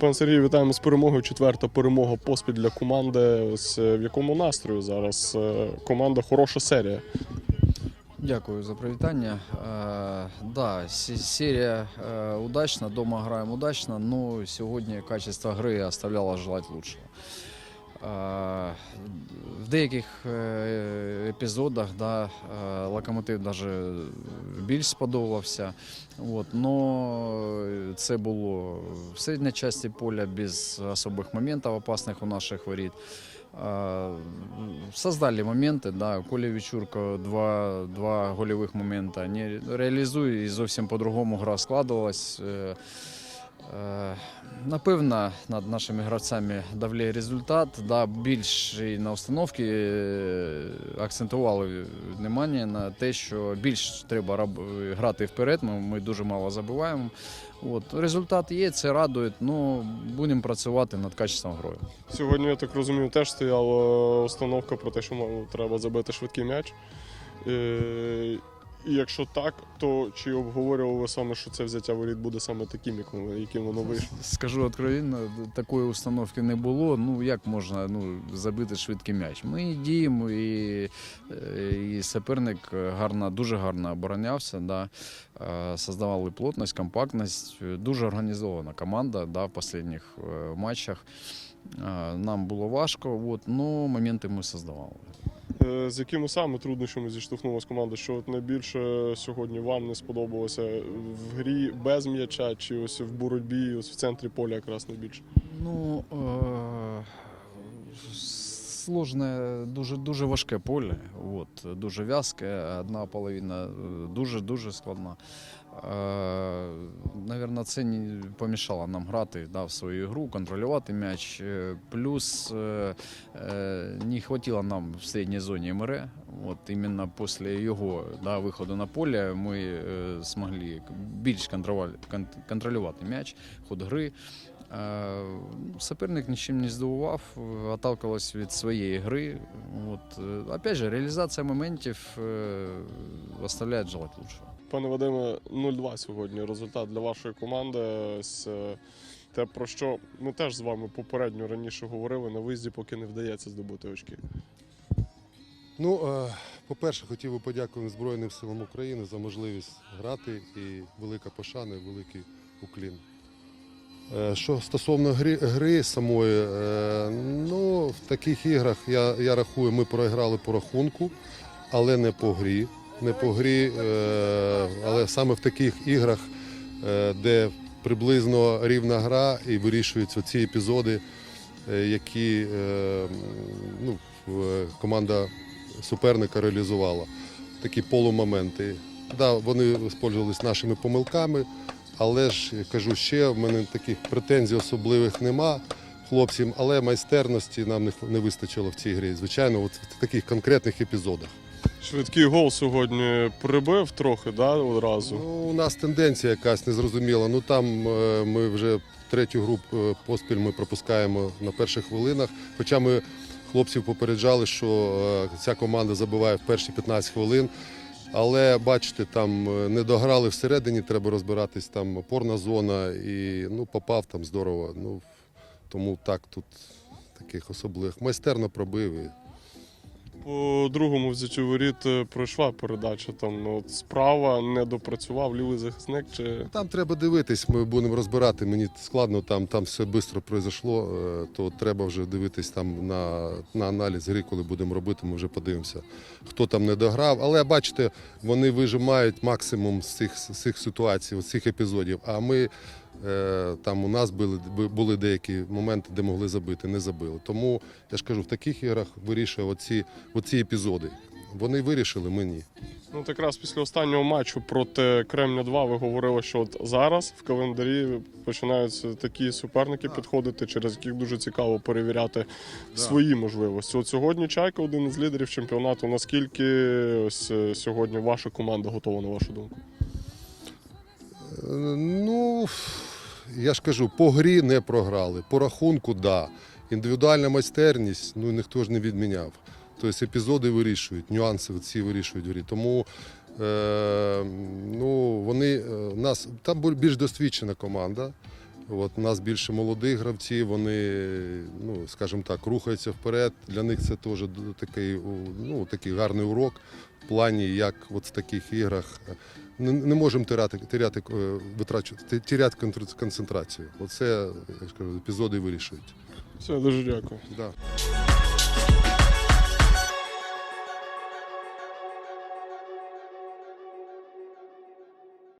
Пан Сергій, вітаємо з перемогою. Четверта перемога поспіль для команди. Ось е, в якому настрою зараз Е, команда хороша серія. Дякую за привітання. Е, да, серія е, удачна, дома граємо удачно, але сьогодні качество гри оставляло желати лучшего. Е, в деяких е, епізодах да, е, локомотив даже більш сподобався. От, но це було в середній часті поля без особих моментів опасних у наших воріт. Создали моменти, да, Коля Вічурко два, два гольових моменти не реалізує і зовсім по-другому гра складувалась. Е, е, Напевно, над нашими гравцями давлє результат. Да, більш на установки е, акцентували внимання на те, що більш треба грати вперед. Ми, ми дуже мало забуваємо. От, результат є, це радує. Ну, будемо працювати над качеством грою. Сьогодні, я так розумію, теж стояла установка про те, що треба забити швидкий м'яч. І якщо так, то чи обговорювали ви саме, що це взяття воріт буде саме таким, яким, яким воно вийшло? Скажу откровенно, такої установки не було. Ну як можна ну, забити швидкий м'яч? Ми діємо, і, е, і суперник гарно, дуже гарно оборонявся. Да. Е, Создавали плотність, компактність. Дуже організована команда да, в останніх е, матчах. Нам було важко, от, но моменти ми создавали. Е, З якими саме труднощами зіштовхнулася команда? Що найбільше сьогодні вам не сподобалося в грі без м'яча, чи ось в боротьбі, ось в центрі поля якраз найбільше? Ну, е, сложне, дуже, дуже важке поле. От, дуже в'язке, одна половина дуже дуже складна. Е, Навірно, це не помішало нам грати да, в свою гру, контролювати м'яч. Е, Плюс е, е, не хватило нам в середній зоні МРЕ. От іменно після його да, виходу на поле ми змогли більш контролювати, м'яч, ход гри. Соперник нічим не здивував, е, від своєї гри. От. Опять же, реалізація моментів оставляє желати лучшего. Пане Вадиме, 0-2 сьогодні результат для вашої команди. Е, те, про що ми теж з вами попередньо раніше говорили, на виїзді поки не вдається здобути очки. Ну, е, по-перше, хотів би подякувати Збройним силам України за можливість грати і велика пошана, і великий уклін. Е, Що стосовно гри, гри самої, ну, в таких іграх я, я рахую, ми програли по рахунку, але не по грі. Не по грі, е, але саме в таких іграх, е, де приблизно рівна гра і вирішуються ці епізоди, е, які ну, команда суперника реалізувала. Такі полумоменти. Да, вони використовувалися нашими помилками, але ж кажу ще, в мене таких претензій особливих нема хлопцям, але майстерності нам не вистачило в цій грі. Звичайно, от в таких конкретних епізодах. Швидкий гол сьогодні прибив трохи, да, одразу. Ну, у нас тенденція якась незрозуміла. Ну там е, ми вже третю гру е, поспіль ми пропускаємо на перших хвилинах. Хоча ми хлопців попереджали, що е, ця команда забиває в перші 15 хвилин. Але бачите, там е, не дограли всередині, треба розбиратись. Там опорна зона і ну, попав там здорово. Ну, тому так тут таких особливих. Майстерно пробив. І... По другому взяттю воріт е, пройшла передача. Там ну, от справа не допрацював лівий захисник. Чи Там треба дивитись, ми будемо розбирати. Мені складно, там, там все швидко пройшло, е, то треба вже дивитись там на, на аналіз гри, коли будемо робити, ми вже подивимося, хто там не дограв. Але бачите, вони вижимають максимум з цих, з цих ситуацій, з цих епізодів. А ми там у нас були, були деякі моменти, де могли забити, не забили. Тому я ж кажу, в таких іграх вирішує оці, оці епізоди. Вони вирішили, ми ні. ну от якраз після останнього матчу проти Кремня 2 ви говорили, що от зараз в календарі починаються такі суперники підходити, через яких дуже цікаво перевіряти свої можливості. От сьогодні Чайка один із лідерів чемпіонату. Наскільки ось е, сьогодні ваша команда готова на вашу думку? Е, Ну, я ж кажу, по грі не програли, по рахунку да. Індивідуальна майстерність, ну ніхто ж не відміняв. Тобто епізоди вирішують, нюанси ці вирішують в грі. Тому е, ну, вони е, нас там більш досвідчена команда. От у нас більше молодих гравців, вони, ну, скажімо так, рухаються вперед. Для них це теж такий, ну, такий гарний урок в плані, як от в таких іграх е, не, не можемо теряти, теряти, е, витрачувати, теряти концентрацію. Оце, я ж кажу, епізоди вирішують. Все, дуже дякую. Да.